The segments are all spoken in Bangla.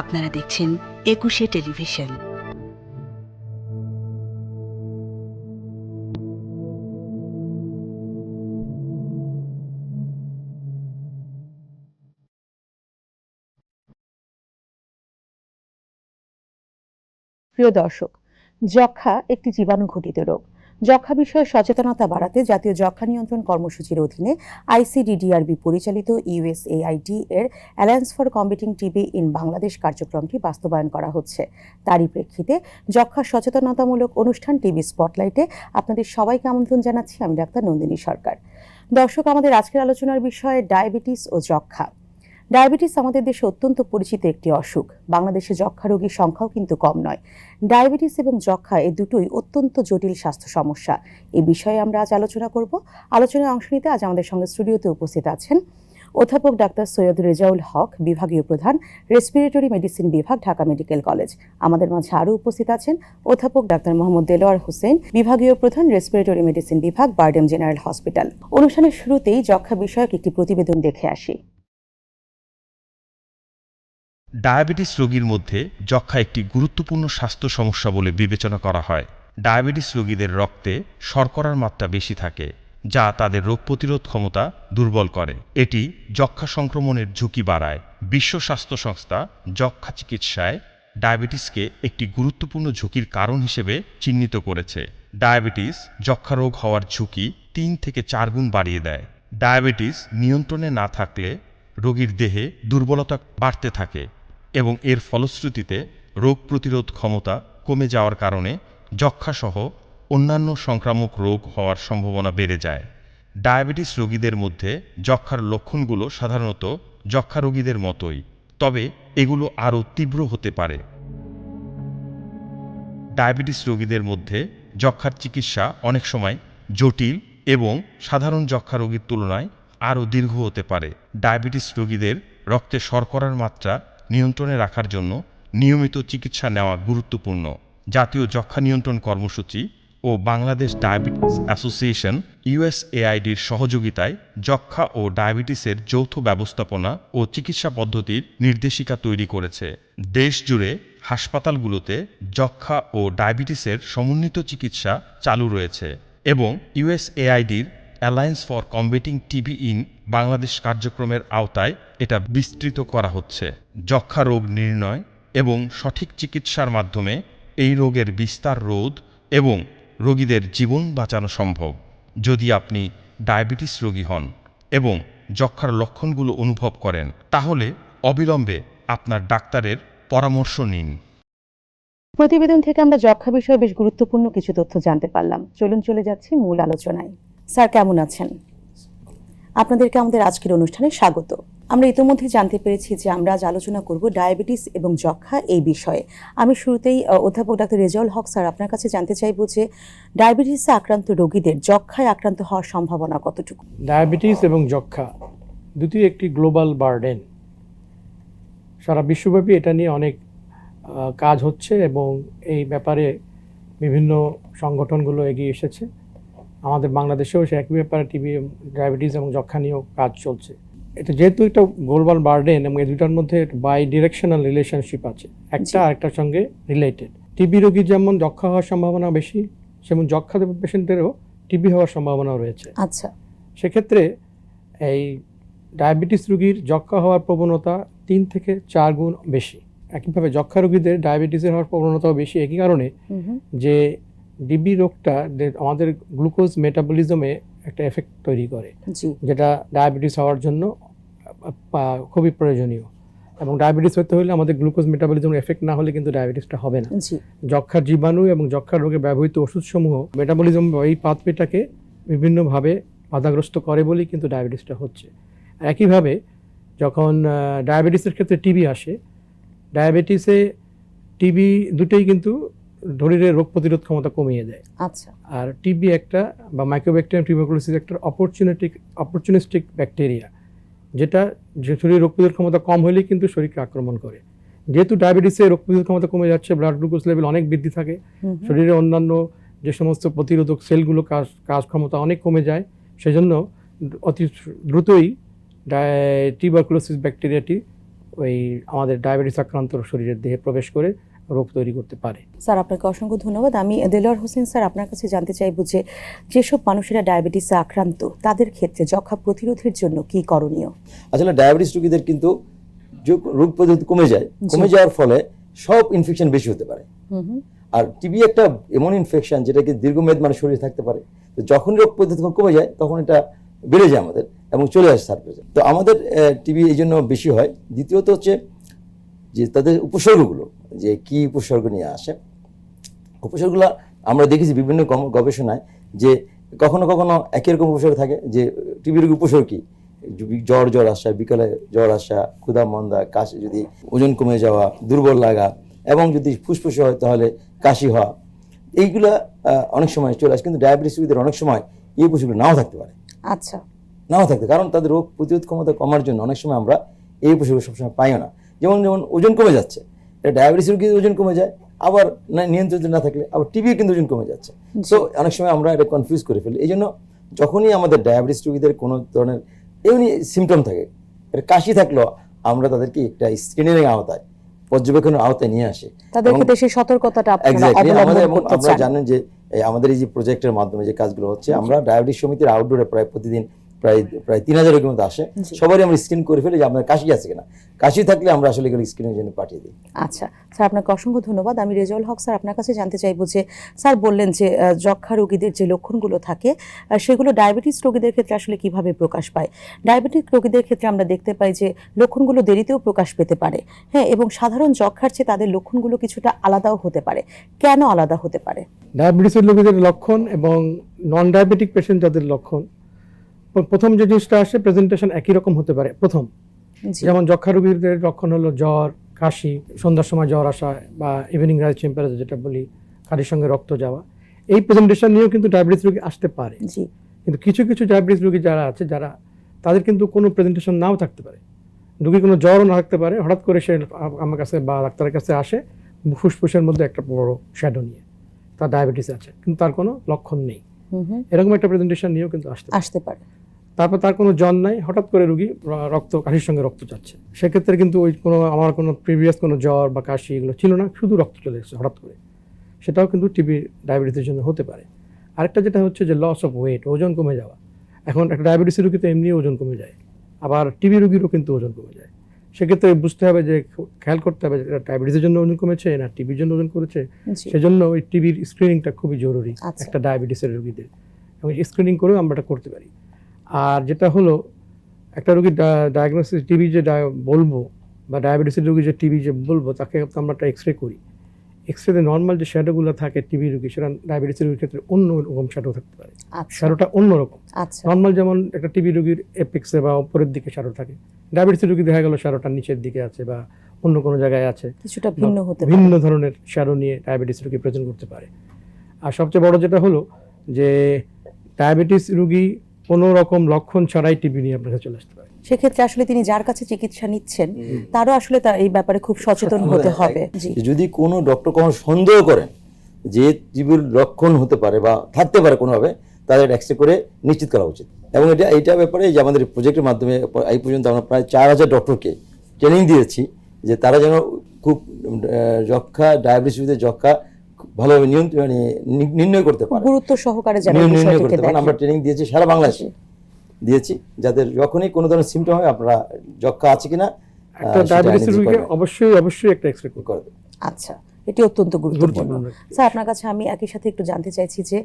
আপনারা দেখছেন একুশে টেলিভিশন। প্রিয় দর্শক যক্ষা একটি জীবাণু ঘটিত রোগ। যক্ষা বিষয়ে সচেতনতা বাড়াতে জাতীয় যক্ষা নিয়ন্ত্রণ কর্মসূচির অধীনে আইসিডিডিআরবি পরিচালিত ইউএসএআইডি এর alliance for combating TB in Bangladesh কার্যক্রমটি বাস্তবায়ন করা হচ্ছে। তারই প্রেক্ষিতে যক্ষা সচেতনতামূলক অনুষ্ঠান টিভি স্পটলাইটে আপনাদের সবাইকে আমন্ত্রণ জানাচ্ছি। আমি ডাক্তার নন্দিনী সরকার। দর্শক, আমাদের আজকের আলোচনার বিষয়ে ডায়াবেটিস ও যক্ষা ডায়াবেটিস আমাদের দেশে অত্যন্ত পরিচিত একটি অসুখ। বাংলাদেশে যক্ষা রোগীর সংখ্যাও কিন্তু কম নয়। ডায়াবেটিস এবং যক্ষা এ দুটোই অত্যন্ত জটিল স্বাস্থ্য সমস্যা। এ বিষয়ে আমরা আজ আলোচনা করব। আলোচনায় অংশ নিতে আজ আমাদের সঙ্গে স্টুডিওতে উপস্থিত আছেন অধ্যাপক ডাক্তার সৈয়দ রেজাউল হক, বিভাগীয় প্রধান, রেসপিরেটরি মেডিসিন বিভাগ, ঢাকা মেডিকেল কলেজ। আমাদের মাঝে আরও উপস্থিত আছেন অধ্যাপক ডাক্তার মোহাম্মদ দেলোয়ার হোসেন, বিভাগীয় প্রধান, রেসপিরেটরি মেডিসিন বিভাগ, বারডেম জেনারেল হসপিটাল। অনুষ্ঠানের শুরুতেই যক্ষা বিষয়ক একটি প্রতিবেদন দেখে আসি। ডায়াবেটিস রোগীর মধ্যে যক্ষা একটি গুরুত্বপূর্ণ স্বাস্থ্য সমস্যা বলে বিবেচনা করা হয়। ডায়াবেটিস রোগীদের রক্তে শর্করার মাত্রা বেশি থাকে, যা তাদের রোগ প্রতিরোধ ক্ষমতা দুর্বল করে। এটি যক্ষা সংক্রমণের ঝুঁকি বাড়ায়। বিশ্ব স্বাস্থ্য সংস্থা যক্ষা চিকিৎসায় ডায়াবেটিসকে একটি গুরুত্বপূর্ণ ঝুঁকির কারণ হিসেবে চিহ্নিত করেছে। ডায়াবেটিস যক্ষা রোগ হওয়ার ঝুঁকি তিন থেকে চার গুণ বাড়িয়ে দেয়। ডায়াবেটিস নিয়ন্ত্রণে না থাকলে রোগীর দেহে দুর্বলতা বাড়তে থাকে। এবং এর ফলশ্রুতিতে রোগ প্রতিরোধ ক্ষমতা কমে যাওয়ার কারণে যক্ষাসহ অন্যান্য সংক্রামক রোগ হওয়ার সম্ভাবনা বেড়ে যায়। ডায়াবেটিস রোগীদের মধ্যে যক্ষার লক্ষণগুলো সাধারণত যক্ষা রোগীদের মতোই, তবে এগুলো আরও তীব্র হতে পারে। ডায়াবেটিস রোগীদের মধ্যে যক্ষার চিকিৎসা অনেক সময় জটিল এবং সাধারণ যক্ষা রোগীর তুলনায় আরও দীর্ঘ হতে পারে। ডায়াবেটিস রোগীদের রক্তে শর্করার মাত্রা নিয়ন্ত্রণে রাখার জন্য নিয়মিত চিকিৎসা নেওয়া গুরুত্বপূর্ণ। জাতীয় যক্ষা নিয়ন্ত্রণ কর্মসূচি ও বাংলাদেশ ডায়াবেটিস অ্যাসোসিয়েশন ইউএসএআইডির সহযোগিতায় যক্ষা ও ডায়াবেটিসের যৌথ ব্যবস্থাপনা ও চিকিৎসা পদ্ধতির নির্দেশিকা তৈরি করেছে। দেশ জুড়ে হাসপাতালগুলোতে যক্ষা ও ডায়াবেটিসের সমন্বিত চিকিৎসা চালু রয়েছে এবং ইউএসএআইডির alliance for combating TB in Bangladesh কার্যক্রমের আওতায় এটা বিস্তৃত করা হচ্ছে। যক্ষা রোগ নির্ণয় এবং সঠিক চিকিৎসার মাধ্যমে এই রোগের বিস্তার রোধ এবং রোগীদের জীবন বাঁচানো সম্ভব। যদি আপনি ডায়াবেটিস রোগী হন এবং যক্ষার লক্ষণগুলো অনুভব করেন, তাহলে অবিলম্বে আপনার ডাক্তারের পরামর্শ নিন। প্রতিবেদন থেকে আমরা যক্ষা বিষয়ে বেশ গুরুত্বপূর্ণ কিছু তথ্য জানতে পারলাম। চলুন চলে যাচ্ছি মূল আলোচনায়। স্যার, কেমন আছেন? আপনাদেরকে আমাদের আজকের অনুষ্ঠানে স্বাগত। আমরা ইতোমধ্যে জানতে পেরেছি যে আমরা আজ আলোচনা করব ডায়াবেটিস এবং যক্ষা এই বিষয়ে। আমি শুরুতেই অধ্যাপক ডাক্তার রেজাউল হক স্যার আপনার কাছে জানতে চাইব যে ডায়াবেটিসে আক্রান্ত রোগীদের যক্ষায় আক্রান্ত হওয়ার সম্ভাবনা কতটুকু? ডায়াবেটিস এবং যক্ষা দুটি একটি গ্লোবাল বার্ডেন। সারা বিশ্বব্যাপী এটা নিয়ে অনেক কাজ হচ্ছে এবং এই ব্যাপারে বিভিন্ন সংগঠনগুলো এগিয়ে এসেছে। আমাদের বাংলাদেশেও সে একই ব্যাপারে টিবি ডায়াবেটিস এবং যক্ষা নিয়েও কাজ চলছে। এটা যেহেতু একটা গ্লোবাল বার্ডেন এবং এই দুটার মধ্যে বাই ডিরেকশনাল রিলেশনশিপ আছে একটা। আরেকটার সঙ্গে রিলেটেড টিবি রোগীর যেমন যক্ষা হওয়ার সম্ভাবনা বেশি সেমন যক্ষা পেশেন্টদেরও টিবি হওয়ার সম্ভাবনা রয়েছে। আচ্ছা। সেক্ষেত্রে এই ডায়াবেটিস রোগীর যক্ষা হওয়ার প্রবণতা তিন থেকে চার গুণ বেশি। একইভাবে যক্ষা রোগীদের ডায়াবেটিসের হওয়ার প্রবণতাও বেশি। একই কারণে যে ডিবি রোগটা আমাদের গ্লুকোজ মেটাবলিজমে একটা এফেক্ট তৈরি করে যেটা ডায়াবেটিস হওয়ার জন্য খুবই প্রয়োজনীয়। এবং ডায়াবেটিস হতে হলে আমাদের গ্লুকোজ মেটাবলিজমের এফেক্ট না হলে কিন্তু ডায়াবেটিসটা হবে না। যক্ষার জীবাণু এবং যক্ষার রোগে ব্যবহৃত ওষুধসমূহ মেটাবলিজম এই পাথওয়েটাকে বিভিন্নভাবে বাধাগ্রস্ত করে বলেই কিন্তু ডায়াবেটিসটা হচ্ছে। একইভাবে যখন ডায়াবেটিসের ক্ষেত্রে টিবি আসে ডায়াবেটিসে টিবি দুটোই কিন্তু শরীরের রোগ প্রতিরোধ ক্ষমতা কমিয়ে দেয়। আচ্ছা। আর টিবি একটা বা মাইক্রোব্যাকটেরিয়াম টিউবারকুলোসিস একটা অপরচুনিটিক অপরচুনিস্টিক ব্যাকটেরিয়া যেটা যে শরীরের রোগ প্রতিরোধ ক্ষমতা কম হলেই কিন্তু শরীরকে আক্রমণ করে। যেহেতু ডায়াবেটিসের রোগ প্রতিরোধ ক্ষমতা কমে যাচ্ছে ব্লাড গ্লুকোজ লেভেল অনেক বৃদ্ধি থাকে শরীরে অন্যান্য যে সমস্ত প্রতিরোধক সেলগুলো কাজ কাজ ক্ষমতা অনেক কমে যায় সেজন্য অতি দ্রুতই টিউবারকুলোসিস ব্যাকটেরিয়াটি ওই আমাদের ডায়াবেটিস আক্রান্ত শরীরের দেহে প্রবেশ করে। রোগ তৈরি করতে পারে। স্যার আপনাকে অসংখ্য ধন্যবাদ। আমি দেলোয়ার হোসেন স্যার আপনার কাছে জানতে চাইব যে যেসব মানুষেরা ডায়াবেটিসে আক্রান্ত তাদের ক্ষেত্রে যক্ষা প্রতিরোধের জন্য কি করণীয়? আসলে ডায়াবেটিস রোগীদের কিন্তু রোগ প্রতিরোধ কমে যায়। কমে যাওয়ার ফলে সব ইনফেকশন বেশি হতে পারে। হুম হুম। আর টিবি একটা এমন ইনফেকশন যেটাকে দীর্ঘমেয়াদ মানে শরীরে থাকতে পারে। তো যখন রোগ প্রতিরোধ কমে যায় তখন এটা বেড়ে যায় আমাদের এবং চলে আসে সার্ফেসে তো আমাদের টিবি এই জন্য বেশি হয়। দ্বিতীয়ত হচ্ছে যে তাদের উপসর্গগুলো। যে কি উপসর্গ নিয়ে আসে। উপসর্গগুলো আমরা দেখেছি বিভিন্ন গবেষণায় যে কখনো কখনো একই রকম উপসর্গ থাকে যে টিবি রোগী উপসর্গ কি? জ্বর জ্বর আসা বিকালে জ্বর আসা ক্ষুধা মন্দা কাশি যদি ওজন কমে যাওয়া দুর্বল লাগা এবং যদি ফুসফুসে হয় তাহলে কাশি হওয়া। এইগুলা অনেক সময় চলে আসে কিন্তু ডায়াবেটিস রোগীদের অনেক সময় এই উপসর্গগুলো নাও থাকতে পারে। আচ্ছা। নাও থাকতে কারণ তাদের রোগ প্রতিরোধ ক্ষমতা কমার জন্য অনেক সময় আমরা এই উপসর্গ সবসময় পাইও না। যেমন যেমন ওজন কমে যাচ্ছে ডায়াবেটিস রোগীর ওজন কমে যায় আবার নিয়ন্ত্রিত না থাকলে আবার টিবি কিন্তু ওজন কমে যাচ্ছে। সো অনেক সময় আমরা এটা কনফিউজ করে ফেলি। এই জন্য যখনই আমাদের ডায়াবেটিস রোগীদের কোনো ধরনের এমনি সিমটম থাকে এটা কাশি থাকলেও আমরা তাদেরকে একটা স্ক্রিনিং আওতায় পর্যবেক্ষণের আওতায় নিয়ে আসে। তাদের ক্ষেত্রে সেই সতর্কতাটা আমাদের আপনারা জানেন যে আমাদের এই যে প্রজেক্টের মাধ্যমে যে কাজগুলো হচ্ছে আমরা ডায়াবেটিস সমিতির আউটডোরে প্রায় প্রতিদিন প্রায় প্রায় তিন হাজার রোগীর মতো আসে। সবারই আমরা স্ক্রিন করে ফেলি যে আপনার কাশি আছে কিনা। কাশি থাকলে আমরা আসলে এগুলো স্ক্রিনের জন্য পাঠিয়ে দিই। আচ্ছা স্যার আপনাকে অসংখ্য ধন্যবাদ। আমি রেজাউল হক স্যার আপনার কাছে জানতে চাইব যে স্যার বললেন যে যক্ষা রোগীদের যে লক্ষণগুলো থাকে সেগুলো ডায়াবেটিস রোগীদের ক্ষেত্রে আসলে কীভাবে প্রকাশ পায়? ডায়াবেটিক রোগীদের ক্ষেত্রে আমরা দেখতে পাই যে লক্ষণগুলো দেরিতেও প্রকাশ পেতে পারে। হ্যাঁ এবং সাধারণ যক্ষার চেয়ে তাদের লক্ষণগুলো কিছুটা আলাদাও হতে পারে। কেন আলাদা হতে পারে? ডায়াবেটিসের রোগীদের লক্ষণ এবং নন ডায়াবেটিক পেশেন্ট যাদের লক্ষণ প্রথম যে জিনিসটা আসে প্রেজেন্টেশন একই রকম হতে পারে। প্রথম। যেমন যক্ষা রোগীদের লক্ষণ হলো জ্বর কাশি সন্ধ্যার সময় জ্বর আসা বা ইভিনিং রাইজ টেম্পারেচার যেটা বলি কারির সঙ্গে রক্ত যাওয়া। এই প্রেজেন্টেশন নিয়েও কিন্তু ডায়াবেটিস রোগী আসতে পারে। কিন্তু কিছু কিছু ডায়াবেটিস রোগী যারা আছে যারা তাদের কিন্তু কোনো প্রেজেন্টেশন নাও থাকতে পারে। রোগী কোনো জ্বরও না থাকতে পারে। হঠাৎ করে সে আমার কাছে বা ডাক্তারের কাছে আসে ফুসফুসের মধ্যে একটা বড় শ্যাডো নিয়ে। তার ডায়াবেটিস আছে। কিন্তু তার কোনো লক্ষণ নেই। এরকম একটা প্রেজেন্টেশন নিয়েও কিন্তু আসতে আসতে পারে। তারপর তার কোনো জ্বর নাই হঠাৎ করে রুগী রক্ত কাশির সঙ্গে রক্ত যাচ্ছে। সেক্ষেত্রে কিন্তু ওই কোনো আমার কোনো প্রিভিয়াস কোনো জ্বর বা কাশি এগুলো ছিল না শুধু রক্ত চলে এসেছে হঠাৎ করে। সেটাও কিন্তু টিবি ডায়াবেটিসের জন্য হতে পারে। আরেকটা যেটা হচ্ছে যে লস অফ ওয়েট ওজন কমে যাওয়া। এখন একটা ডায়াবেটিসের রুগী তো এমনি ওজন কমে যায় আবার টিবি রুগীরও কিন্তু ওজন কমে যায়। সেক্ষেত্রে বুঝতে হবে যে খেয়াল করতে হবে যে ডায়াবেটিসের জন্য ওজন কমেছে না টিবির জন্য ওজন করেছে সেজন্য ওই টিবির স্ক্রিনিংটা খুবই জরুরি আচ্ছা। একটা ডায়াবেটিসের রোগীদের। এবং স্ক্রিনিং করেও আমরা এটা করতে পারি। আর যেটা হলো একটা রোগী ডায়াগনোসিস টিবি যে ডায়া- বলব বা ডায়াবেটিসের রোগী যে টিবি যে বলব তাকে তো আমরা একটা এক্স রে করি। এক্স রেতে নর্মাল যে শ্যাডোগুলো থাকে টিবি রোগী সেটা ডায়াবেটিসের রোগীর ক্ষেত্রে অন্য রকম শ্যাডো থাকতে পারে। আচ্ছা। শ্যাডোটা অন্যরকম আচ্ছা। নর্মাল যেমন একটা টিবি রোগীর এপিক্সে বা উপরের দিকে শ্যাডো থাকে ডায়াবেটিসের রোগী দেখা গেল শ্যাডোটা নিচের দিকে আছে বা অন্য কোনো জায়গায় আছে কিছুটা ভিন্ন হতে ভিন্ন ধরনের শ্যাডো নিয়ে ডায়াবেটিস রোগী প্রেজেন্ট করতে পারে। আর সবচেয়ে বড় যেটা হলো যে ডায়াবেটিস রোগী কোনো রকম লক্ষণ ছাড়াই টিবি নিয়ে আপনার কাছে চলে আসতে পারে। সেক্ষেত্রে আসলে তিনি যার কাছে চিকিৎসা নিচ্ছেন তারও আসলে তার এই ব্যাপারে খুব সচেতন হতে হবে। যদি কোনো ডক্টর কোনো সন্দেহ করেন যে টিবির লক্ষণ হতে পারে বা থাকতে পারে কোনোভাবে তাদের এক্সরে করে নিশ্চিত করা উচিত। এবং এটা এইটা ব্যাপারে যে আমাদের প্রজেক্টের মাধ্যমে এই পর্যন্ত আমরা প্রায় চার হাজার ডক্টরকে ট্রেনিং দিয়েছি যে তারা যেন খুব যক্ষা ডায়াবেটিস যক্ষা ভালোভাবে নিয়ন্ত্রণ মানে নির্ণয় করতে পারে। গুরুত্ব সহকারে যেন নির্ণয় করতে পারেন আমরা ট্রেনিং দিয়েছি সারা বাংলাদেশে। দিয়েছি। যাদের যখনই কোনো ধরনের সিমটম হয় আপনারা যক্ষা আছে কিনা। অবশ্যই অবশ্যই একটা এক্সরে করতে করে দেবেন। আচ্ছা এটি অত্যন্ত গুরুত্বপূর্ণ। স্যার আপনার কাছে আমি একই সাথে একটু জানতে চাইছি যে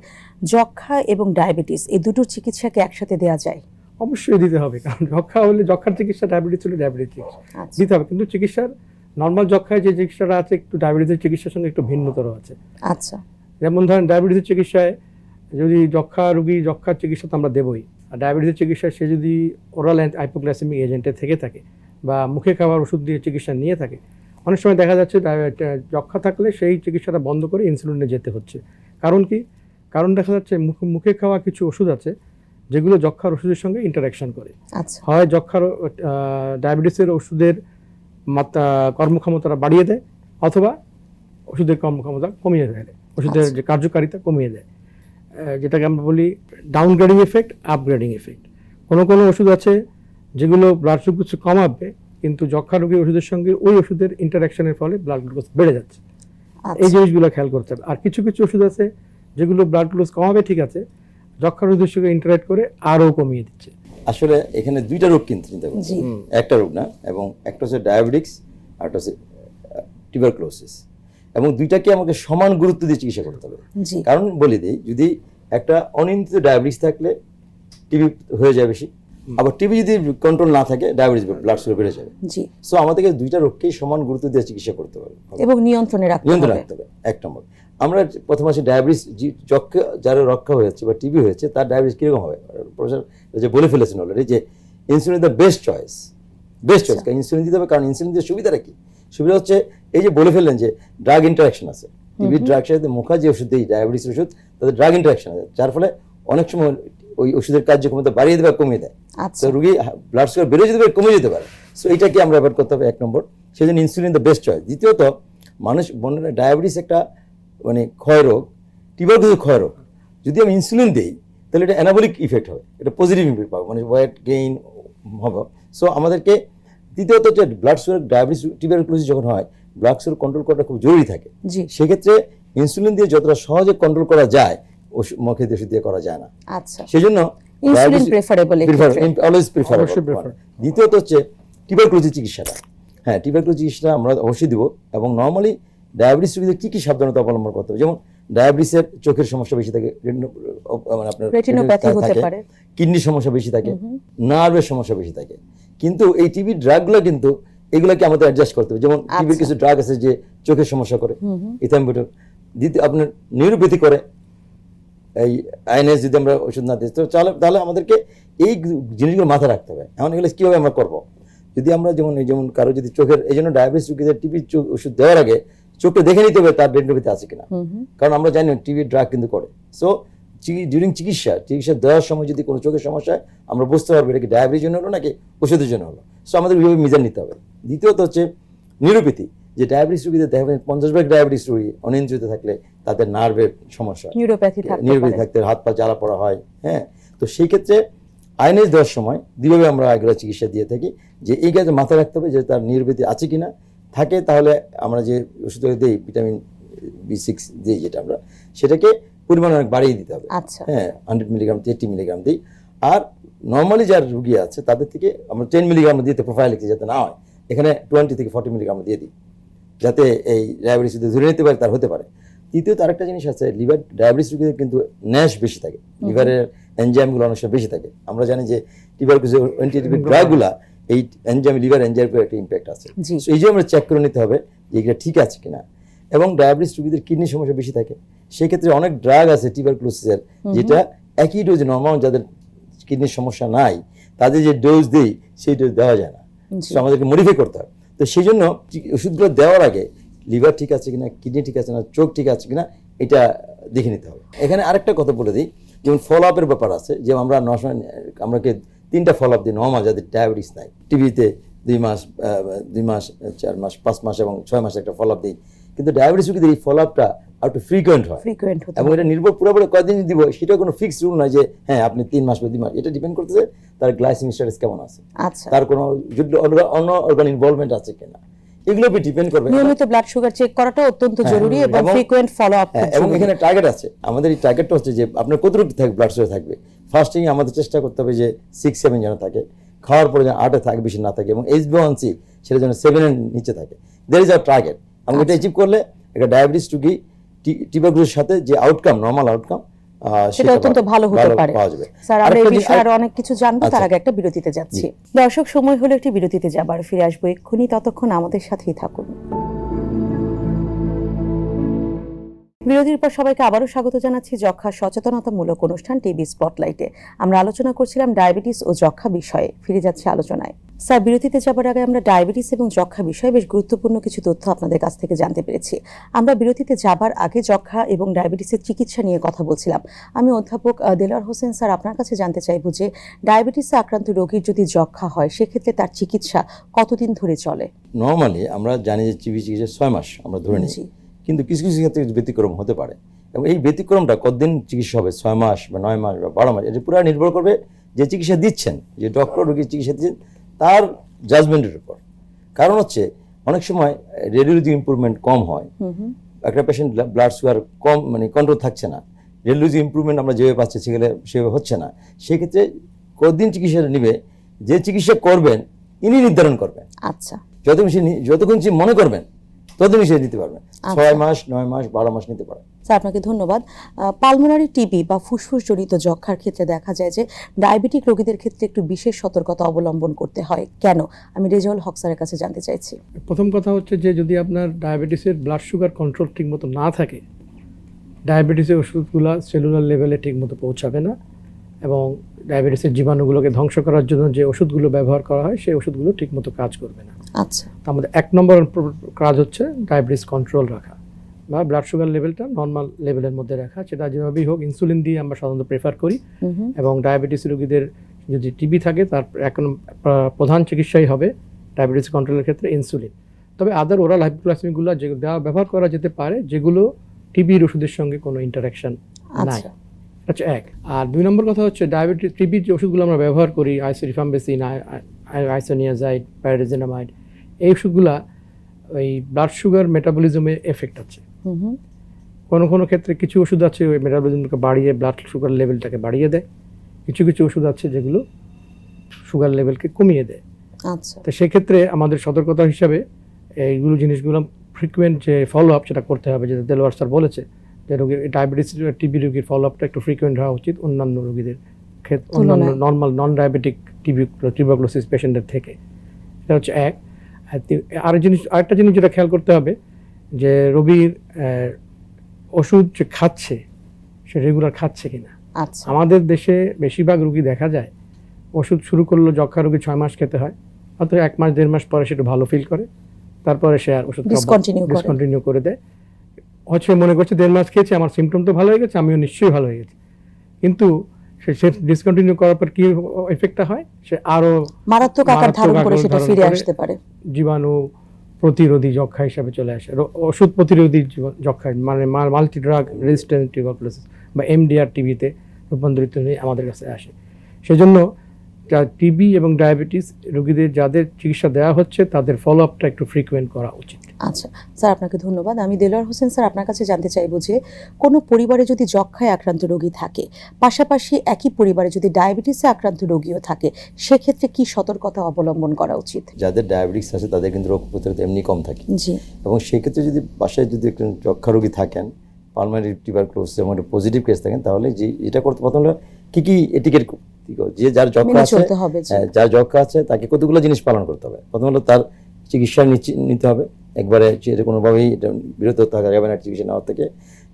যক্ষা এবং ডায়াবেটিস এই দুটোর চিকিৎসাকে একসাথে দেওয়া যায়? অবশ্যই দিতে হবে কারণ যক্ষা হলে যক্ষার চিকিৎসা ডায়াবেটিস হলে ডায়াবেটিস চিকিৎসা আচ্ছা। দিতে হবে। কিন্তু চিকিৎসার নর্মাল যক্ষায় যে চিকিৎসাটা আছে একটু ডায়াবেটিসের চিকিৎসার সঙ্গে একটু ভিন্নতর আছে। আচ্ছা। যেমন ধরেন ডায়াবেটিসের চিকিৎসায় যদি যক্ষা রোগী যক্ষার চিকিৎসা তো আমরা দেবই। আর ডায়াবেটিসের চিকিৎসায় সে যদি ওরাল হাইপোগ্লাইসেমিক এজেন্টে থেকে থাকে বা মুখে খাওয়ার ওষুধ দিয়ে চিকিৎসা নিয়ে থাকে অনেক সময় দেখা যাচ্ছে যক্ষা থাকলে সেই চিকিৎসাটা বন্ধ করে ইনসুলিনে যেতে হচ্ছে। কারণ কি? কারণ দেখা যাচ্ছে মুখে মুখে খাওয়া কিছু ওষুধ আছে যেগুলো যক্ষার ওষুধের সঙ্গে ইন্টারাকশন করে। আচ্ছা। হয় যক্ষার ডায়াবেটিসের ওষুধের মাত্রা কর্মক্ষমতাটা বাড়িয়ে দেয় অথবা ওষুধের কর্মক্ষমতা কমিয়ে দেয়। ওষুধের আচ্ছা। যে কার্যকারিতা কমিয়ে দেয়। যেটাকে আমরা বলি ডাউনগ্রেডিং এফেক্ট আপগ্রেডিং এফেক্ট কোনো কোনো ওষুধ আছে যেগুলো ব্লাড সুগার কমাবে কিন্তু যক্ষা রোগীর ওষুধের সঙ্গে ওই ওষুধের ইন্টারাকশনের ফলে ব্লাড গ্লুকোজ বেড়ে যাচ্ছে। এই আচ্ছা জিনিসগুলো খেয়াল করতে হবে। আর কিছু কিছু ওষুধ আছে যেগুলো ব্লাড গ্লুকোজ কমাবে ঠিক আছে যক্ষা রোগীর সঙ্গে ইন্টারাক্ট করে আরও কমিয়ে দিচ্ছে। আসলে এখানে দুইটা রোগ কিন্তু চিন্তা। হবে। একটা রোগ না এবং একটা হচ্ছে ডায়াবেটিক্স আর একটা হচ্ছে টিউবারক্লোসিস এবং দুইটাকে আমাকে সমান গুরুত্ব দিয়ে চিকিৎসা করতে হবে। কারণ বলে দিই যদি একটা অনিয়ন্ত্রিত ডায়াবেটিস থাকলে টিবি হয়ে যায় বেশি। আবার টিবি যদি কন্ট্রোল না থাকে ডায়াবেটিস ব্লাড সুগার বেড়ে যাবে। জি। সো আমাদেরকে দুইটা রোগকেই সমান গুরুত্ব দিয়ে চিকিৎসা করতে হবে। এবং নিয়ন্ত্রণে রাখতে নিয়ন্ত্রণ হবে। রাখতে হবে এক নম্বর। আমরা প্রথম আছে ডায়াবেটিস যক্ষা যার রক্ষা হয়েছে বা টিবি হয়েছে তার ডায়াবেটিস কীরকম হবে? প্রফেসর যে বলে ফেলেছেন অলরেডি যে insulin the best choice best choice কারণ ইনসুলিন দিতে হবে কারণ ইনসুলিন দিয়ে সুবিধাটা কি? সুবিধা হচ্ছে এই যে বলে ফেললেন যে ড্রাগ ইন্টারাকশন আছে। টিবি ড্রাগ সাথে মুখা যে ওষুধ দেয় ডায়াবেটিস ওষুধ তাদের ড্রাগ ইন্টারাকশন আছে যার ফলে অনেক সময় ওই ওষুধের কার্যক্ষমতা বাড়িয়ে দেবে কমিয়ে দেয়। আচ্ছা। তো রুগী ব্লাড সুগার বেড়ে যেতে পারে কমে যেতে পারে। সো এটাকে আমরা অ্যাভয়েড করতে হবে এক নম্বর। সেই জন্য ইনসুলিন দ্য বেস্ট চয়েস দ্বিতীয়ত মানুষ বন্যরা ডায়াবেটিস একটা মানে ক্ষয় রোগ টিউবারকুলোজ ক্ষয় রোগ যদি আমি ইনসুলিন দিই তাহলে এটা অ্যানাবলিক ইফেক্ট হবে এটা পজিটিভ ইফেক্ট পাবো মানে ওয়েট গেইন হবে। সো আমাদেরকে দ্বিতীয়ত যে ব্লাড সুগার ডায়াবেটিস টিউবারকুলোসিস যখন হয় ব্লাড সুগার কন্ট্রোল করাটা খুব জরুরি থাকে। জি। সেক্ষেত্রে ইনসুলিন দিয়ে যতটা সহজে কন্ট্রোল করা যায় ওষুধ মুখে ওষুধ দিয়ে করা যায় না। আচ্ছা। সেই জন্য ইনসুলিন প্রেফারেবল অলওয়েজ প্রিফার অবশ্যই prefer। দ্বিতীয়ত হচ্ছে টিউবারকুলোসিস চিকিৎসাটা। হ্যাঁ টিউবারকুলোসিস চিকিৎসাটা আমরা অবশ্যই দিব এবং নর্মালি ডায়াবেটিস রোগীদের কী কী সাবধানতা অবলম্বন করতে হবে? যেমন ডায়াবেটিসের চোখের সমস্যা বেশি থাকে মানে আপনার থাকে, কিডনির সমস্যা বেশি থাকে নার্ভের সমস্যা বেশি থাকে। কিন্তু এই টিবি ড্রাগগুলো কিন্তু এগুলোকে আমাদের অ্যাডজাস্ট করতে হবে। যেমন টিবির আচ্ছা। কিছু ড্রাগ আছে যে চোখের সমস্যা করে ইথাম্বিউটর দ্বিতীয় আপনার নিউরোপ্যাথি করে এই আইএনএস যদি আমরা ওষুধ না দিই তো তাহলে তাহলে আমাদেরকে এই জিনিসগুলো মাথায় রাখতে হবে। এখন এগুলো কীভাবে আমরা করব? যদি আমরা যেমন যেমন কারও যদি চোখের এই জন্য ডায়াবেটিস রোগীদের টিভির চোখ ওষুধ দেওয়ার আগে চোখটা দেখে নিতে হবে তার ডেন্টোপ্যাথি আছে কিনা। কারণ আমরা জানি টিভির ড্রাগ কিন্তু করে। সো ডিউরিং চিকিৎসা চিকিৎসা দেওয়ার সময় যদি কোনো চোখের সমস্যা হয় আমরা বুঝতে পারব এটা কি ডায়াবেটিস জন্য হলো নাকি ওষুধের জন্য হলো। সো আমাদের ওইভাবে মিজান নিতে হবে। দ্বিতীয়ত হচ্ছে নিউরোপ্যাথি যে ডায়াবেটিস রোগীদের দেখা যায় পঞ্চাশ ভাগ ডায়াবেটিস রোগী অনিয়ন্ত্রিত থাকলে তাদের নার্ভের সমস্যা হয়। নিউরোপ্যাথি থাকতে হাত পা জ্বালা পড়া হয় হ্যাঁ। তো সেই ক্ষেত্রে আইনেজ দেওয়ার সময় দুইভাবে আমরা এগুলো চিকিৎসা দিয়ে থাকি যে এই কাজে মাথায় রাখতে হবে যে তার নির্বৃতি আছে কিনা। থাকে তাহলে আমরা যে ওষুধ দিই ভিটামিন বি সিক্স দিই যেটা আমরা সেটাকে পরিমাণ অনেক বাড়িয়ে দিতে হবে। আচ্ছা। হ্যাঁ হান্ড্রেড মিলিগ্রাম এইটি মিলিগ্রাম দিই। আর নর্মালি যার রুগী আছে তাদের থেকে আমরা টেন মিলিগ্রাম দিতে প্রোফাইল লিখি যাতে না হয় এখানে টোয়েন্টি থেকে ফর্টি মিলিগ্রাম দিয়ে দিই যাতে এই ডায়াবেটিস যদি ধরে নিতে পারে তার হতে পারে। তৃতীয়ত আরেকটা জিনিস আছে লিভার ডায়াবেটিস রোগীদের কিন্তু ন্যাশ বেশি থাকে। লিভারের এনজাইমগুলো অনেক সময় বেশি থাকে। আমরা জানি যে লিভার অ্যান্টিবায়োটিক ড্রাগগুলা এই এনজাইম লিভার এনজাইমের একটা ইম্প্যাক্ট আছে। এই জন্য আমরা চেক করে নিতে হবে যে এগুলো ঠিক আছে কিনা। এবং ডায়াবেটিস রোগীদের কিডনি সমস্যা বেশি থাকে। সেই ক্ষেত্রে অনেক ড্রাগ আছে টিউবারকুলোসিসের যেটা একই ডোজ নর্মাল যাদের কিডনির সমস্যা নাই তাদের যে ডোজ দেই সেই ডোজ দেওয়া যায় না। আমাদেরকে মডিফাই করতে হবে তো সেই জন্য ওষুধগুলো দেওয়ার আগে লিভার ঠিক আছে কিনা কিডনি ঠিক আছে না চোখ ঠিক আছে কিনা এটা দেখে নিতে হবে। এখানে আরেকটা কথা বলে দিই। যেমন ফলো আপের ব্যাপার আছে। যে আমরা নশো আমরাকে তিনটা ফলো আপ দিই নর্মাল যাদের ডায়াবেটিস নাই। টিভিতে দুই মাস দুই মাস চার মাস পাঁচ মাস এবং ছয় মাস একটা ফলো আপ দিই কিন্তু ডায়াবেটিস রোগীদের এই ফলো আপটা আর একটু ফ্রিকোয়েন্ট হয়। ফ্রিকোয়েন্ট হয় এবং এটা নির্ভর পুরোপুরি কয়দিন দিব সেটা কোনো ফিক্স রুল নয় যে হ্যাঁ আপনি তিন মাস বা দুই মাস এটা ডিপেন্ড করতেছে তার গ্লাইসিমিক স্ট্যাটাস কেমন আছে। আচ্ছা। তার কোনো অন্য অর্গান ইনভলভমেন্ট আছে কিনা। এগুলো ডিপেন্ড করবে। নিয়মিত ব্লাড সুগার চেক করাটা অত্যন্ত হ্যাঁ, জরুরি এবং ফ্রিকোয়েন্ট ফলো আপ হ্যাঁ, এবং এখানে টার্গেট আছে। আমাদের এই টার্গেটটা হচ্ছে যে আপনার কতটুকু থাকবে ব্লাড সুগার থাকবে। ফার্স্টিং আমাদের চেষ্টা করতে হবে যে সিক্স সেভেন যেন থাকে। খাওয়ার পরে যেন আটে থাকে বেশি না থাকে এবং এইচ সি সেটা যেন সেভেনের নিচে থাকে। দের ইজ আর টার্গেট এবং এটা অ্যাচিভ করলে একটা ডায়াবেটিস রুগী টিবাগুলোর সাথে যে আউটকাম নর্মাল আউটকাম সেটা অত্যন্ত ভালো হতে পারে। স্যার আমরা এই বিষয়ে আরও অনেক কিছু জানব তার আচ্ছা। আগে একটা বিরতিতে যাচ্ছি। দর্শক সময় হলো একটি বিরতিতে যাবার ফিরে আসব এক্ষুনি ততক্ষণ আমাদের সাথেই থাকুন। বিরতির পর সবাইকে আবারও স্বাগত জানাচ্ছি যক্ষা সচেতনতামূলক অনুষ্ঠান টিভি স্পটলাইটে। আমরা আলোচনা করছিলাম ডায়াবেটিস ও যক্ষা বিষয়ে। ফিরে যাচ্ছে আলোচনায়। স্যার বিরতিতে যাবার আগে আমরা ডায়াবেটিস এবং যক্ষা বিষয়ে বেশ গুরুত্বপূর্ণ কিছু তথ্য আপনাদের কাছ থেকে জানতে পেরেছি। আমরা বিরতিতে যাবার আগে যক্ষা এবং ডায়াবেটিসের চিকিৎসা নিয়ে কথা বলছিলাম। আমি অধ্যাপক আহ, দেলোয়ার হোসেন স্যার আপনার কাছে জানতে চাইব যে ডায়াবেটিসে আক্রান্ত রোগীর যদি যক্ষা হয় সেক্ষেত্রে তার চিকিৎসা কতদিন ধরে চলে? নর্মালি আমরা জানি যে চিকিৎসা ছয় মাস আমরা ধরে জি। কিন্তু কিছু কিছু ক্ষেত্রে ব্যতিক্রম হতে পারে। এবং এই ব্যতিক্রমটা কতদিন চিকিৎসা হবে? ছয় মাস বা নয় মাস বা বারো মাস? এটা পুরো নির্ভর করবে যে চিকিৎসা দিচ্ছেন যে ডক্টর রোগীর চিকিৎসা দিচ্ছেন তার জাজমেন্টের উপর। কারণ হচ্ছে অনেক সময় রেডিওলজি ইম্প্রুভমেন্ট কম হয়। একটা পেশেন্ট ব্লাড সুগার কম মানে কন্ট্রোল থাকছে না। রেডিওলজি ইম্প্রুভমেন্ট আমরা যেভাবে পাচ্ছি সেগুলো সেভাবে হচ্ছে না। সেক্ষেত্রে কতদিন চিকিৎসাটা নিবে? যে চিকিৎসা করবেন ইনি নির্ধারণ করবেন। আচ্ছা। যতক্ষণ সে যতক্ষণ মনে করবেন ততদিন সে নিতে পারবেন আচ্ছা। ছয় মাস নয় মাস বারো মাস নিতে পারেন স্যার আপনাকে ধন্যবাদ। পালমোনারি টিবি বা ফুসফুসজনিত যক্ষার ক্ষেত্রে দেখা যায় যে ডায়াবেটিক রোগীদের ক্ষেত্রে একটু বিশেষ সতর্কতা অবলম্বন করতে হয়। কেন? আমি রেজাউল হক স্যারের কাছে জানতে চাইছি। প্রথম কথা হচ্ছে যে যদি আপনার ডায়াবেটিসের ব্লাড সুগার কন্ট্রোল ঠিকমতো না থাকে ডায়াবেটিসের ওষুধগুলো সেলুলার লেভেলে ঠিকমতো পৌঁছাবে না। এবং ডায়াবেটিসের জীবাণুগুলোকে ধ্বংস করার জন্য যে ওষুধগুলো ব্যবহার করা হয় সেই ওষুধগুলো ঠিকমতো কাজ করবে না। আচ্ছা। আমাদের এক নম্বর কাজ হচ্ছে ডায়াবেটিস কন্ট্রোল রাখা বা ব্লাড সুগার লেভেলটা নর্মাল লেভেলের মধ্যে রাখা সেটা যেভাবেই হোক ইনসুলিন দিয়ে আমরা সাধারণত প্রেফার করি। এবং ডায়াবেটিস রোগীদের যদি টিবি থাকে তার এখন প্রধান চিকিৎসাই হবে ডায়াবেটিস কন্ট্রোলের ক্ষেত্রে ইনসুলিন। তবে আদার ওরাল হাইপোগ্লাইসেমিকগুলো যে দেওয়া ব্যবহার করা যেতে পারে যেগুলো টিবির ওষুধের সঙ্গে কোনো ইন্টারাকশন নাই। আচ্ছা হচ্ছে এক। আর দুই নম্বর কথা হচ্ছে ডায়াবেটিস টিবির যে ওষুধগুলো আমরা ব্যবহার করি আইসোরিফামবেসিন আইসোনিয়াজাইড প্যারাডিজেনামাইড এই ওষুধগুলা ওই ব্লাড সুগার মেটাবলিজমে এফেক্ট আছে। হুম হুম। কোনো কোনো ক্ষেত্রে কিছু ওষুধ আছে ওই মেটাবলিজমকে বাড়িয়ে ব্লাড সুগার লেভেলটাকে বাড়িয়ে দেয়। কিছু কিছু ওষুধ আছে যেগুলো সুগার লেভেলকে কমিয়ে দেয়। আচ্ছা। তো সেক্ষেত্রে আমাদের সতর্কতা হিসাবে এইগুলো জিনিসগুলো ফ্রিকুয়েন্ট যে ফলো আপ সেটা করতে হবে যেটা দেলোয়ার স্যার বলেছে যে রোগীর ডায়াবেটিস টিবি রোগীর ফলো আপটা একটু ফ্রিকুয়েন্ট হওয়া উচিত অন্যান্য রোগীদের ক্ষেত্রে অন্যান্য normal non diabetic TB tuberculosis পেশেন্টের থেকে। এটা হচ্ছে এক। আর জিনিস আরেকটা জিনিস যেটা খেয়াল করতে হবে যে রোগীর ওষুধ যে খাচ্ছে সে রেগুলার খাচ্ছে কিনা। আচ্ছা। আমাদের দেশে বেশিরভাগ রুগী দেখা যায় ওষুধ শুরু করল যক্ষা রোগী ছয় মাস খেতে হয় অথবা এক মাস দেড় মাস পরে সেটা ভালো ফিল করে তারপরে সে আর ওষুধ। ডিসকন্টিনিউ করে দেয়। হচ্ছে মনে করছে দেড় মাস খেয়েছে আমার সিমটম তো ভালো হয়ে গেছে আমিও নিশ্চয়ই ভালো হয়ে গেছে। কিন্তু সে ডিসকন্টিনিউ করার পর কি এফেক্টটা হয়? সে মারাত্মক আকার ধারণ করে সেটা ফিরে আসতে পারে। জীবাণু প্রতিরোধী যক্ষা হিসাবে চলে আসে। ওষুধ প্রতিরোধী যক্ষা মানে মাল্টি ড্রাগ রেজিস্ট্যান্ট টিউবারকুলোসিস বা এমডিআর টিবিতে রূপান্তরিত হয়ে আমাদের কাছে আসে। সেজন্য টিবি এবং ডায়াবেটিস রোগীদের যাদের চিকিৎসা দেওয়া হচ্ছে তাদের ফলো আপটা একটু ফ্রিকুয়েন্ট করা উচিত। আচ্ছা স্যার আপনাকে ধন্যবাদ। আমি দেলোয়ার হোসেন স্যার আপনার কাছে জানতে চাইব যে কোনো পরিবারে যদি যক্ষায় আক্রান্ত রোগী থাকে পাশাপাশি একই পরিবারে যদি ডায়াবেটিসে আক্রান্ত রোগীও থাকে সেক্ষেত্রে কি সতর্কতা অবলম্বন করা উচিত? যাদের ডায়াবেটিস আছে তাদের কিন্তু রোগ প্রতিরোধ এমনি কম থাকে। জি। এবং সেক্ষেত্রে যদি বাসায় যদি একজন যক্ষা রোগী থাকেন পালমারি টিউবারক্লোসিস এবং পজিটিভ কেস থাকেন তাহলে যে এটা করতে প্রথম হলো কী কি এটিকেট যে যার মেনে আছে হ্যাঁ, যার আছে তাকে কতগুলো জিনিস পালন করতে হবে? প্রথম হলো তার চিকিৎসা নিতে হবে। একবারে সেটা কোনোভাবেই এটা বিরত থাকা যাবে না চিকিৎসা নেওয়ার থেকে।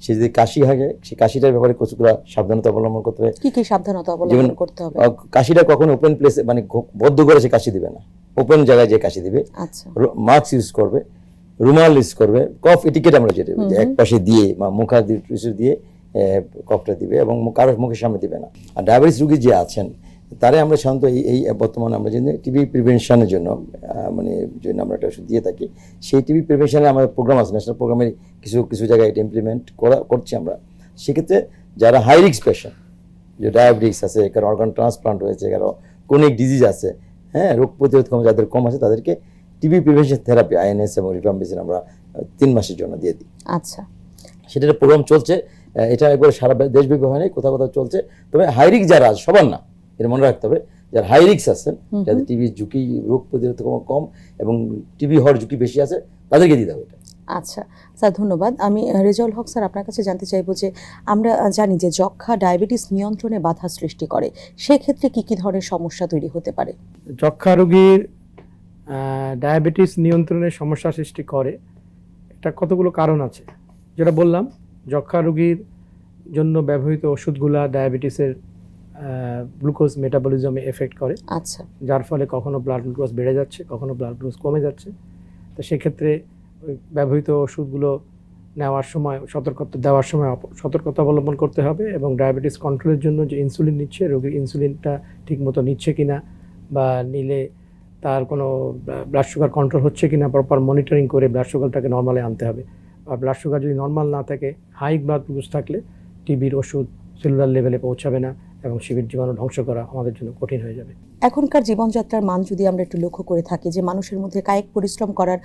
সে যদি কাশি থাকে সেই কাশিটার ব্যাপারে কতগুলো সাবধানতা অবলম্বন করতে হবে? কি কি সাবধানতা অবলম্বন করতে হবে? কাশিটা কখনো ওপেন প্লেসে মানে বদ্ধ করে সে কাশি দিবে না। ওপেন জায়গায় যে কাশি দিবে আচ্ছা। মাস্ক ইউজ করবে রুমাল ইউজ করবে কফ এটিকেট আমরা যেটা এক পাশে দিয়ে বা দিয়ে কফটা দিবে এবং কারোর মুখের সামনে দিবে না। আর ডায়াবেটিস রোগী যে আছেন তারে আমরা সাধারণত এই এই বর্তমানে আমরা যে টিবি প্রিভেনশনের জন্য মানে জন্য আমরা একটা ওষুধ দিয়ে থাকি সেই টিবি প্রিভেনশনে আমাদের প্রোগ্রাম আছে ন্যাশনাল প্রোগ্রামের কিছু কিছু জায়গায় এটা ইমপ্লিমেন্ট করা করছি আমরা। সেক্ষেত্রে যারা হাই রিক্স পেশেন্ট যে ডায়াবেটিস আছে কারও অর্গান ট্রান্সপ্লান্ট হয়েছে কারও কোনিক ডিজিজ আছে হ্যাঁ রোগ প্রতিরোধ ক্ষমতা যাদের কম আছে তাদেরকে টিবি প্রিভেনশন থেরাপি আইএনএস এবং রিফাম্বিসিন আমরা তিন মাসের জন্য দিয়ে দিই। আচ্ছা। সেটার প্রোগ্রাম চলছে। এটা একবার সারা দেশব্যাপী হয় নাই কোথাও কোথাও চলছে। তবে হাইরিক যারা আছে সবার না এটা মনে রাখতে হবে যারা হাইরিক্স আছেন যাদের টিবি ঝুঁকি রোগ প্রতিরোধ কম এবং টিবি হওয়ার ঝুঁকি বেশি আছে তাদেরকে দিতে হবে এটা। আচ্ছা স্যার ধন্যবাদ। আমি রেজাউল হক স্যার আপনার কাছে জানতে চাইব যে আমরা জানি যে যক্ষা ডায়াবেটিস নিয়ন্ত্রণে বাধা সৃষ্টি করে সেক্ষেত্রে কি কি ধরনের সমস্যা তৈরি হতে পারে? যক্ষা রোগীর ডায়াবেটিস নিয়ন্ত্রণের সমস্যা সৃষ্টি করে এটা কতগুলো কারণ আছে যেটা বললাম যক্ষা রোগীর জন্য ব্যবহৃত ওষুধগুলা ডায়াবেটিসের গ্লুকোজ মেটাবলিজমে এফেক্ট করে। আচ্ছা। যার ফলে কখনো ব্লাড গ্লুকোজ বেড়ে যাচ্ছে কখনো ব্লাড গ্লুকোজ কমে যাচ্ছে। তো সেক্ষেত্রে ওই ব্যবহৃত ওষুধগুলো নেওয়ার সময় সতর্কতা দেওয়ার সময় সতর্কতা অবলম্বন করতে হবে এবং ডায়াবেটিস কন্ট্রোলের জন্য যে ইনসুলিন নিচ্ছে রোগীর ইনসুলিনটা ঠিকমতো নিচ্ছে কি না বা নিলে তার কোনো ব্লাড সুগার কন্ট্রোল হচ্ছে কি না প্রপার মনিটরিং করে ব্লাড সুগারটাকে নর্মালে আনতে হবে। আর ব্লাড সুগার যদি নর্মাল না থাকে হাই ব্লাড গ্লুকোজ থাকলে টিবির ওষুধ সেলুলার লেভেলে পৌঁছাবে না। এবং শিবির জীবাণু ধ্বংস করা আমাদের জন্য কঠিন হয়ে যাবে। এখনকার জীবনযাত্রার মান যদি আমরা একটু লক্ষ্য করে থাকি যে মানুষের মধ্যে কায়িক পরিশ্রম করার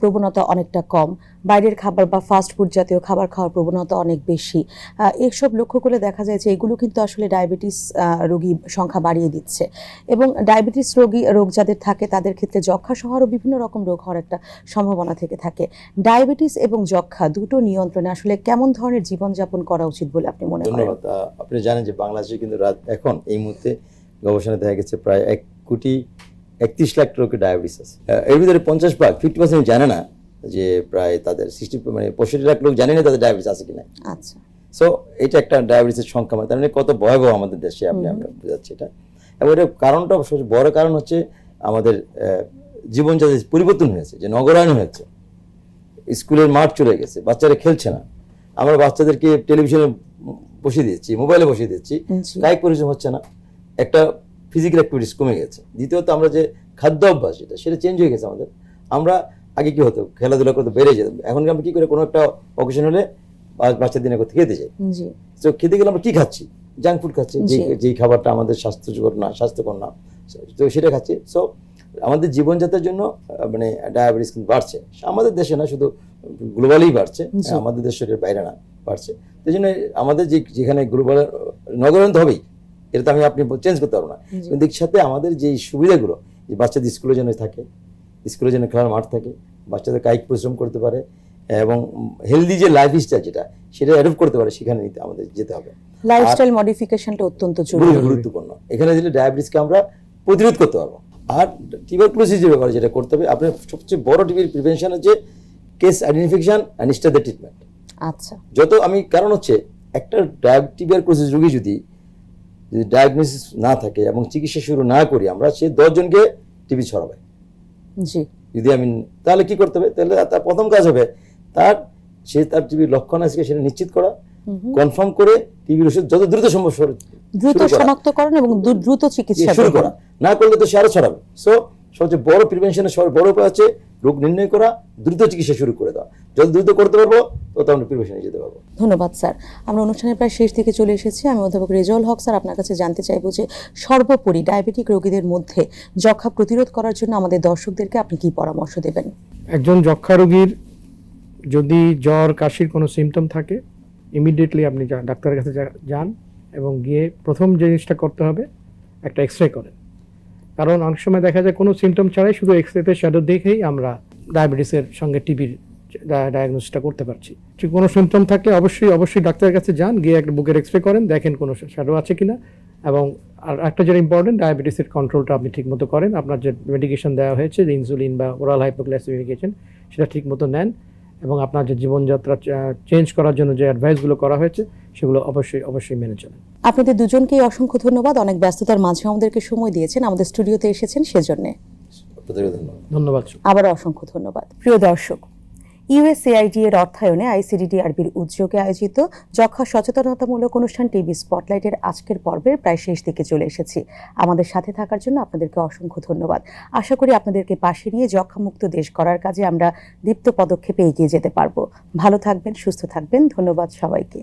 প্রবণতা অনেকটা কম। বাইরের খাবার বা ফাস্ট ফুড জাতীয় খাবার খাওয়ার প্রবণতা অনেক বেশি। এসব লক্ষ্য করে দেখা যায় যে এগুলো কিন্তু আসলে ডায়াবেটিস রোগী সংখ্যা বাড়িয়ে দিচ্ছে। এবং ডায়াবেটিস রোগী রোগ যাদের থাকে তাদের ক্ষেত্রে যক্ষা সহ আরও বিভিন্ন রকম রোগ হওয়ার একটা সম্ভাবনা থেকে থাকে। ডায়াবেটিস এবং যক্ষা দুটো নিয়ন্ত্রণে আসলে কেমন ধরনের জীবনযাপন করা উচিত বলে আপনি মনে করেন? আপনি জানেন যে বাংলাদেশে কিন্তু রাত এখন এই মুহূর্তে গবেষণায় দেখা গেছে প্রায় এক কোটি একত্রিশ লাখ রোগী ডায়াবেটিস আছে। এর ভিতরে পঞ্চাশ ভাগ ফিফটি পার্সেন্ট জানে না যে প্রায় তাদের সিক্সটি মানে পঁয়ষট্টি লাখ লোক জানে না তাদের ডায়াবেটিস আছে কিনা। আচ্ছা। সো এটা একটা ডায়াবেটিসের সংখ্যা মানে তার মানে কত ভয়াবহ আমাদের দেশে আপনি আমরা বোঝাচ্ছি এটা। এবং এটার কারণটা সবচেয়ে বড় কারণ হচ্ছে আমাদের আহ, জীবনযাত্রার পরিবর্তন হয়েছে যে নগরায়ন হয়েছে। স্কুলের মাঠ চলে গেছে বাচ্চারা খেলছে না। আমরা বাচ্চাদেরকে টেলিভিশনে বসিয়ে দিচ্ছি মোবাইলে বসিয়ে দিচ্ছি। কায়িক পরিশ্রম হচ্ছে না। একটা ফিজিক্যাল অ্যাক্টিভিটিস কমে গেছে। দ্বিতীয়ত আমরা যে খাদ্য অভ্যাস যেটা সেটা চেঞ্জ হয়ে গেছে আমাদের। আমরা আগে কি হতো খেলাধুলা করতে বেড়ে যেতাম। এখন আমরা কি করে কোনো একটা অকেশন হলে বাচ্চার দিনে করতে খেতে যাই? তো খেতে গেলে আমরা কি খাচ্ছি? জাঙ্ক ফুড খাচ্ছি যে যেই খাবারটা আমাদের স্বাস্থ্যকর না স্বাস্থ্যকর না। তো সেটা খাচ্ছি। সো আমাদের জীবনযাত্রার জন্য মানে ডায়াবেটিস কিন্তু বাড়ছে। আমাদের দেশে না শুধু গ্লোবালি বাড়ছে। আমাদের দেশের বাইরে না। বাড়ছে সেই জন্য আমাদের যে যেখানে গ্লোবাল নগরায়ন তো হবেই এটা তো আমি আপনি চেঞ্জ করতে পারব না। কিন্তু সাথে আমাদের যে সুবিধাগুলো যে বাচ্চাদের স্কুলে যেন থাকে স্কুলে যেন খেলার মাঠ থাকে বাচ্চাদের কায়িক পরিশ্রম করতে পারে এবং হেলদি যে লাইফ স্টাইল যেটা সেটা অ্যাডপ্ট করতে পারে সেখানে নিতে আমাদের যেতে হবে। লাইফস্টাইল মডিফিকেশনটা অত্যন্ত জরুরি। গুরুত্বপূর্ণ। এখানে দিলে ডায়াবেটিসকে আমরা প্রতিরোধ করতে পারব। আর টিউবারকুলোসিস যে ব্যাপারে যেটা করতে হবে আপনার সবচেয়ে বড় টিবির প্রিভেনশন হচ্ছে case identification and star treatment আচ্ছা। যত আমি কারণ হচ্ছে একটা টিউবারকুলোসিস রোগী যদি যদি ডায়াগনোসিস না থাকে এবং চিকিৎসা শুরু না করি আমরা সে দশজনকে টিবি ছড়াবে। জি। যদি আমি তাহলে কি করতে হবে? তাহলে তার প্রথম কাজ হবে তার সে তার টিবির লক্ষণ আছে সেটা নিশ্চিত করা। কনফার্ম করে টিবির ওষুধ যত দ্রুত সম্ভব দ্রুত। শনাক্তকরণ এবং দ্রুত চিকিৎসা শুরু করা। না করলে তো সে আরও ছড়াবে। সো সবচেয়ে বড় প্রিভেনশনের সব বড় উপায় হচ্ছে রোগ নির্ণয় করা দ্রুত চিকিৎসা শুরু করে দেওয়া যত দ্রুত করতে পারব তত আমরা প্রিভেনশনে যেতে পারব। ধন্যবাদ স্যার। আমরা অনুষ্ঠানের প্রায় শেষ দিকে চলে এসেছি। আমি অধ্যাপক রেজল হক স্যার আপনার কাছে জানতে চাইব যে সর্বোপরি ডায়াবেটিক রোগীদের মধ্যে যক্ষা প্রতিরোধ করার জন্য আমাদের দর্শকদেরকে আপনি কি পরামর্শ দেবেন? একজন যক্ষা রোগীর যদি জ্বর কাশির কোনো সিমটম থাকে ইমিডিয়েটলি আপনি ডাক্তারের কাছে যান এবং গিয়ে প্রথম যে জিনিসটা করতে হবে একটা এক্স রে করেন। কারণ অনেক সময় দেখা যায় কোনো সিমটম ছাড়াই শুধু এক্স রেতে শ্যাডো দেখেই আমরা ডায়াবেটিসের সঙ্গে টিবির ডায়াগনোসিসটা করতে পারছি। ঠিক কোনো সিমটম থাকলে অবশ্যই অবশ্যই ডাক্তারের কাছে যান, গিয়ে একটা বুকের এক্সরে করেন, দেখেন কোনো শ্যাডো আছে কিনা। এবং আর একটা যেটা ইম্পর্টেন্ট ডায়াবেটিসের কন্ট্রোলটা আপনি ঠিকমতো করেন। আপনার যে মেডিকেশন দেওয়া হয়েছে, যে ইনসুলিন বা ওরাল হাইপোগ্লাইসিমিক মেডিকেশন সেটা ঠিকমতো নেন। এবং আপনার যে জীবনযাত্রা চেঞ্জ করার জন্য যে অ্যাডভাইসগুলো করা হয়েছে সেগুলো অবশ্যই অবশ্যই মেনে চলেন। আপনাদের দুজনকেই অসংখ্য ধন্যবাদ। অনেক ব্যস্ততার মাঝে আমাদেরকে সময় দিয়েছেন আমাদের স্টুডিওতে এসেছেন সেজন্য। ধন্যবাদ। ধন্যবাদ আবার অসংখ্য ধন্যবাদ। প্রিয় দর্শক ইউএসএআইডি এর অর্থায়নে আইসিডিডিআরবির উদ্যোগে আয়োজিত যক্ষা সচেতনতামূলক অনুষ্ঠান টিভি স্পটলাইটের আজকের পর্বের প্রায় শেষ দিকে চলে এসেছি। আমাদের সাথে থাকার জন্য আপনাদেরকে অসংখ্য ধন্যবাদ। আশা করি আপনাদেরকে পাশে নিয়ে যক্ষামুক্ত দেশ করার কাজে আমরা দীপ্ত পদক্ষেপে এগিয়ে যেতে পারব। ভালো থাকবেন, সুস্থ থাকবেন। ধন্যবাদ সবাইকে।